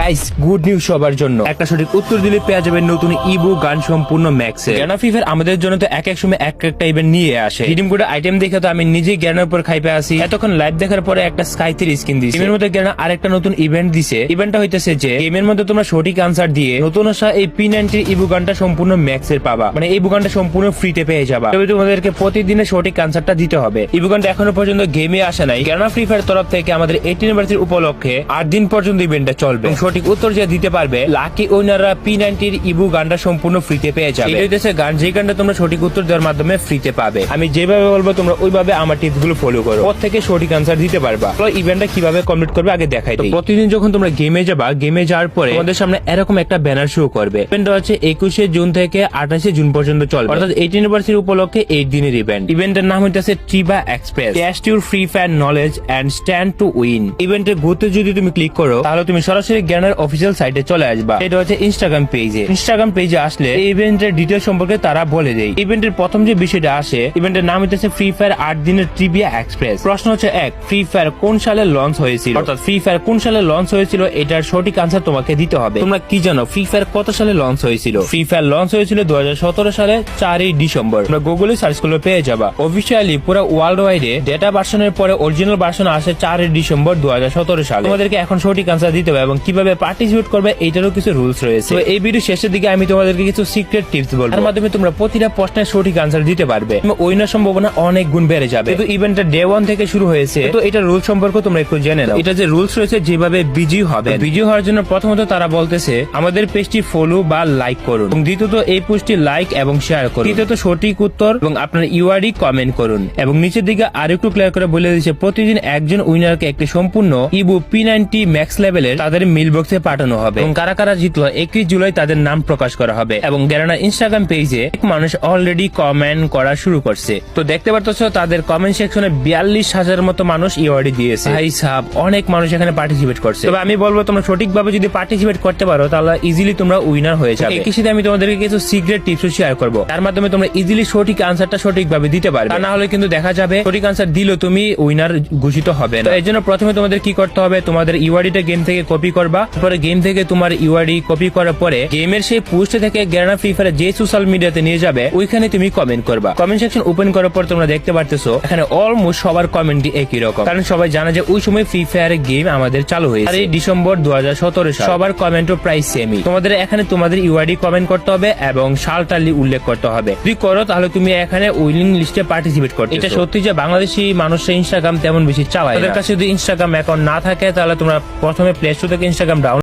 Guys good news সবার জন্য। একটা সঠিক উত্তর দিলে পেয়ে যাবেন নতুন ইবু গান সম্পূর্ণ ম্যাক্সে জ্ঞানা ফিফার আমাদের জন্য তো এক এক সময় এক একটা ইভেন্ট নিয়ে আসে। রিডিম কোড আইটেম দেখে তো আমি নিজেই জ্ঞানের উপর খাইপে আসি এতক্ষণ লাইভ দেখার পরে একটা স্কাই থ্রি স্কিন দিয়েছে গেমের মধ্যে জ্ঞানা আরেকটা নতুন ইভেন্ট দিছে। ইভেন্টটা হইতেছে যে গেমের মধ্যে তোমরা সঠিক আনসার দিয়ে নতুন আসা এই পি নাইনটির ইবু গানটা সম্পূর্ণ ম্যাক্সের পাবা। মানে এই বুগানটা সম্পূর্ণ ফ্রিতে পেয়ে যাবা। তবে তোমাদেরকে প্রতিদিনের সঠিক আনসারটা দিতে হবে। এই বুগানটা এখনও পর্যন্ত গেমে আসে নাই। কেননা ফ্রি ফায়ার তরফ থেকে আমাদের এইটিন ভার্সির উপলক্ষে আট দিন পর্যন্ত ইভেন্টটা চলবে। সঠিক উত্তর যে দিতে পারবে লাকি ওনাররা পি নাইনটির ইবু গানটা সম্পূর্ণ ফ্রিতে পেয়ে যাবে। এটা গান যে গানটা তোমরা সঠিক উত্তর দেওয়ার মাধ্যমে ফ্রিতে পাবে। আমি যেভাবে বলব তোমরা ওইভাবে আমার টিপসগুলো ফলো করো। ওর থেকে সঠিক আনসার দিতে পারবা। তো ইভেন্টটা কীভাবে কমপ্লিট করবে আগে দেখাই দিই। প্রতিদিন যখন তোমরা গেমে যাবা গেমে যাওয়ার পরে তোমাদের সামনে এরকম একটা ব্যানার শো করবে। ইভেন্টটা হচ্ছে একুশে জুন থেকে আঠাশে জুন পর্যন্ত চলবে। অর্থাৎ এইটিন ইউনিভার্সিটির উপলক্ষে এইট দিনের ইভেন্ট ইভেন্টের নাম হইতেছে ট্রিবা express test your Free Fire knowledge and stand to win ইভেন্টের ঘুরতে যদি তুমি ক্লিক করো তাহলে তুমি সরাসরি জ্ঞানের অফিসিয়াল সাইটে চলে আসবা। এটা হচ্ছে ইনস্টাগ্রাম পেজে ইনস্টাগ্রাম পেজে আসলে এই ইভেন্টের ডিটেল সম্পর্কে তারা বলে দেয়। ইভেন্টের প্রথম যে বিষয়টা আসে ইভেন্টের নাম হইতেছে ফ্রি ফায়ার আট দিনের ট্রিবিয়া এক্সপ্রেস প্রশ্ন হচ্ছে এক ফ্রি ফায়ার কোন সালে লঞ্চ হয়েছিল? অর্থাৎ ফ্রি ফায়ার কোন সালে লঞ্চ হয়েছিল? এটার সঠিক আনসার তোমাকে দিতে হবে। তোমরা কি জানো ফ্রি ফায়ার কত সালে লঞ্চ হয়েছিল? ফ্রি ফায়ার লঞ্চ হয়েছিল দু হাজার সতেরো সালে চারই ডিসেম্বর। তোমরা গুগলে সার্চ করলে পেয়ে যাবা। অফিসিয়ালি পুরো ওয়ার্ল্ড ওয়াইডে ডেটা ভার্সনের পরে অরিজিনাল ভার্সন আসে চারই ডিসেম্বর দু সালে। তোমাদেরকে এখন সঠিক আনসার দিতে হবে এবং কীভাবে পার্টিসিপেট করবে, এইটারও কিছু রুলস রয়েছে। তো এই ভিডিও শেষের দিকে আমি তোমাদেরকে কিছু সিক্রেট টিপস বলব। তার মাধ্যমে তোমরা প্রতিটা প্রশ্নের সঠিক আনসার দিতে পারবে। উইনার সম্ভাবনা অনেক গুণ বেড়ে যাবে। কিন্তু ইভেন্টটা ডে ওয়ান থেকে শুরু হয়েছে, তো এটা রুল সম্পর্কে তোমরা একটু জেনে নাও। এটা যে রুলস রয়েছে, যেভাবে বিজি হবে। বিজি হওয়ার জন্য প্রথমত তারা বলতেছে, আমাদের পেজটি ফলো বা লাইক করুন। এবং দ্বিতীয়ত এই পোস্টটি লাইক এবং শেয়ার করুন। তৃতীয়ত সঠিক উত্তর এবং আপনার ইউআরডি কমেন্ট করুন। এবং নিচের দিকে আরেকটু ক্লিয়ার করে বলে দিচ্ছে, প্রতিদিন একজন উইনারকে একটি সম্পূর্ণ ইবু পি নাইনটি ম্যাক্স লেভেলের তাদের মিল বক্সে পাঠানো হবে। এবং কারা কারা জিতলো একই জুলাই তাদের নাম প্রকাশ করা হবে। এবং গ্যারানা ইনস্টাগ্রাম পেজে এক মানুষ অলরেডি কমেন্ট করা শুরু করছে। তো দেখতে পারতেছ তাদের কমেন্ট সেকশনে বিয়াল্লিশ হাজার মতো মানুষ ইওয়ার্ডি দিয়েছে। ভাই সাহ অনেক মানুষ এখানে পার্টিসিপেট করছে। তবে আমি বলব তোমরা সঠিকভাবে যদি পার্টিসিপেট করতে পারো তাহলে ইজিলি তোমরা উইনার হয়ে যাবে। একই সাথে আমি তোমাদেরকে কিছু সিক্রেট টিপস শেয়ার করব। তার মাধ্যমে তোমরা ইজিলি সঠিক আনসারটা সঠিকভাবে দিতে পারবে। তা না হলে কিন্তু দেখা যাবে সঠিক আনসার দিলেও তুমি উইনার ঘোষিত হবে না। এর জন্য প্রথমে তোমাদের কি করতে হবে তোমাদের ইউআরডিটা গেম থেকে কপি করবা। তারপরে গেম থেকে তোমার ইউআরডি কপি করার পরে গেমের সেই পোস্ট থেকে গ্যারানা ফ্রি ফায়ার যে সোশ্যাল মিডিয়াতে নিয়ে যাবে ওইখানে তুমি কমেন্ট করবা। কমেন্ট সেকশন ওপেন করার পর তোমরা দেখতে পারতেছো এখানে অলমোস্ট সবার কমেন্টই একই রকম। কারণ সবাই জানে যে ওই সময় ফ্রি ফায়ারের গেম আমাদের চালু হয়েছে। আর এই ডিসেম্বর দু হাজার সতেরো সবার কমেন্টও প্রায় সেমই তোমাদের এখানে তোমাদের ইউআইডি কমেন্ট করতে হবে এবং সালটা উল্লেখ করতে হবে। যদি করো তাহলে তুমি এখানে উইলিং লিস্টে পার্টিসিপেট করতে এটা সত্যি যে বাংলাদেশি মানুষরা ইনস্টাগ্রাম তেমন বেশি চালায় তাদের কাছে যদি ইনস্টাগ্রাম অ্যাকাউন্ট না থাকে তাহলে তোমরা প্রথমে প্লে স্টোর থেকে ইনস্টাগ্রাম ডাউন